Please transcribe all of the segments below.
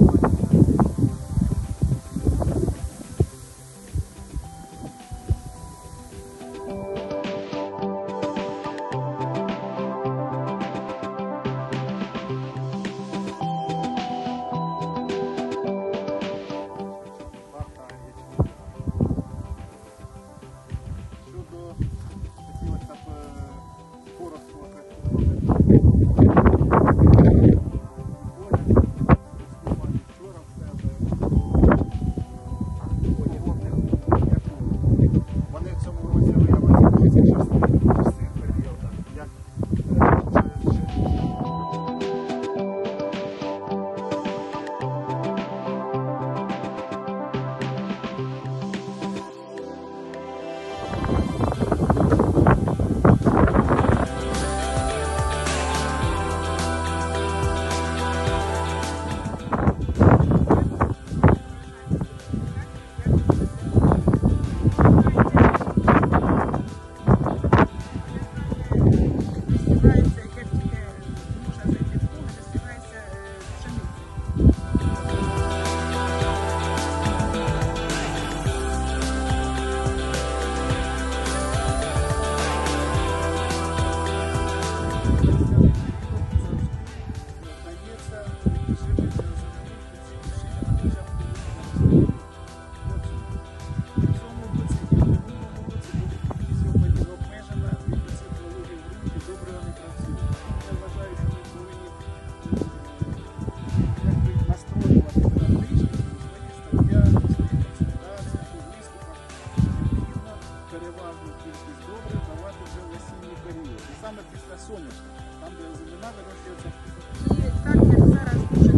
everyone. Переважну кількість добрив давати вже в осінній період. І саме після сонячного, там де зелена вирощується І так як зараз дуже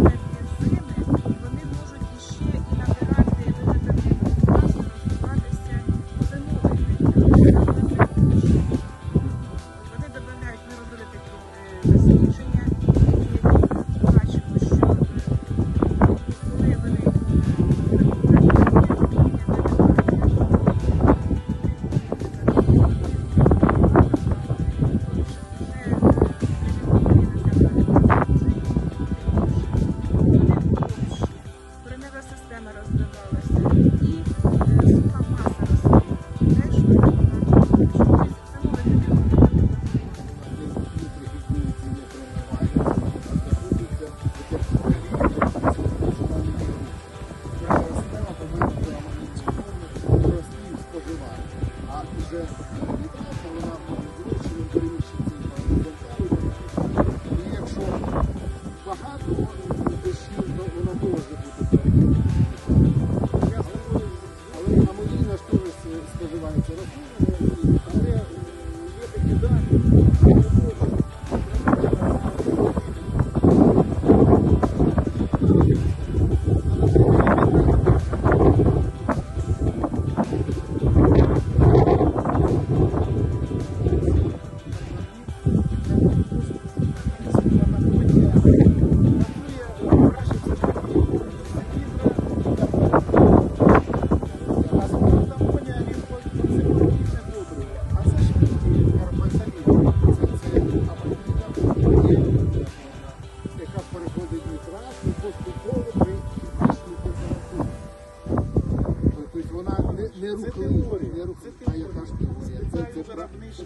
а яка ж теорія. Це, це виробничі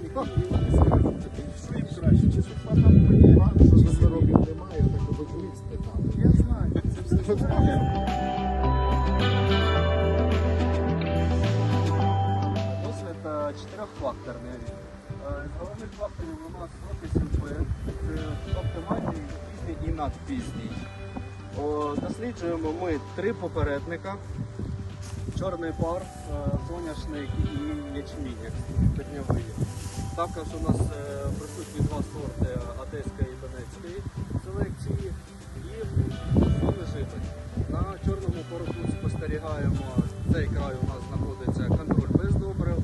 Що їм краще? Чи сульфат амонія? Що здоров'я немає, так би ви спитали. Я знаю, це все е, чотирьохфакторний. Е, З головних факторів у нас роки сільпи, це оптимальний, пізній і надпізній. Досліджуємо ми три попередника. Чорний пар, е, соняшник і ячмінь, як степнявий. Також у нас е, присутні два сорти Одеської і Донецької селекції і зони. На чорному пороху спостерігаємо, цей край у нас знаходиться контроль без добрив.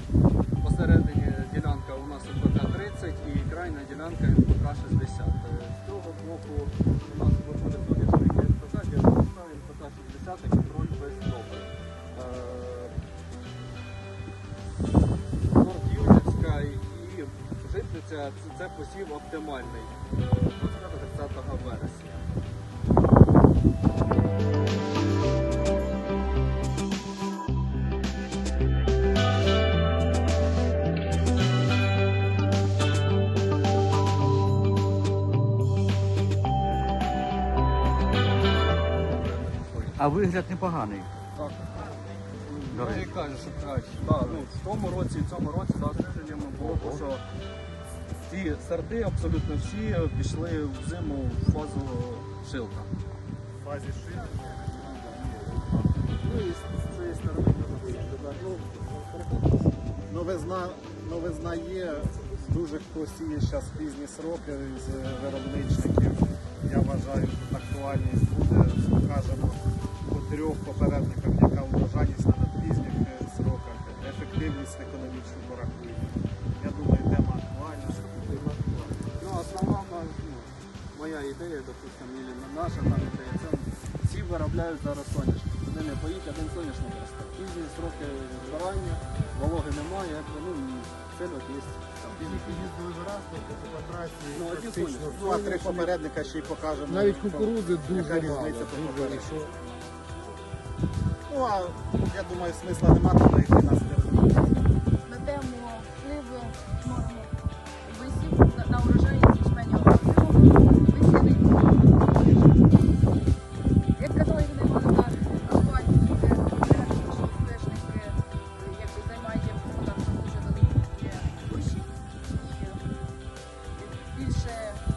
Посередині ділянка у нас НПК 30 і крайня ділянка НПК 60. Е, З цього боку у нас це, це посів оптимальний. 20 вересня. А вигляд непоганий. Так. Ну, і каже, що краще. Так, ну, в тому році, і в цьому році, так, да, було, що ці сорти абсолютно всі пішли в зиму в фазу шилка. В фазі шин. Ну і з цієї сторони Ну, новизна, новизна є. Дуже хто сіє зараз пізні сроки з виробничників. Я вважаю, тут актуальність буде. Покажемо по трьох попередниках, ідея, допустим, і наша там ідея, це всі виробляють зараз соняшник. Туди не поїть, один соняшник росте. Пізні сроки збирання, вологи немає, якби, ну, сильок є. Ну, один соняшник. Ну, а три попередника ще й покажемо. Навіть кукурудзи дуже яка мало. різниця по Дуже. Ну, а я думаю, смисла немає і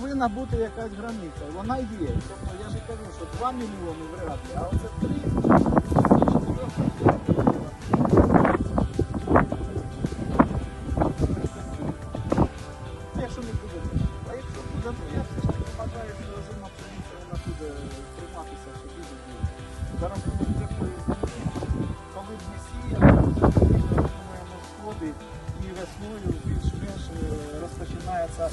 повинна бути якась границя. Вона є. Тобто я ж кажу, що 2 мільйони вряд ли, а оце 3 Якщо не буде, а якщо буде, я все ж таки вважаю, що зима пшениця вона буде триматися, що буде діяти. За рахунок теплої коли б сходи і весною більш-менш е, розпочинається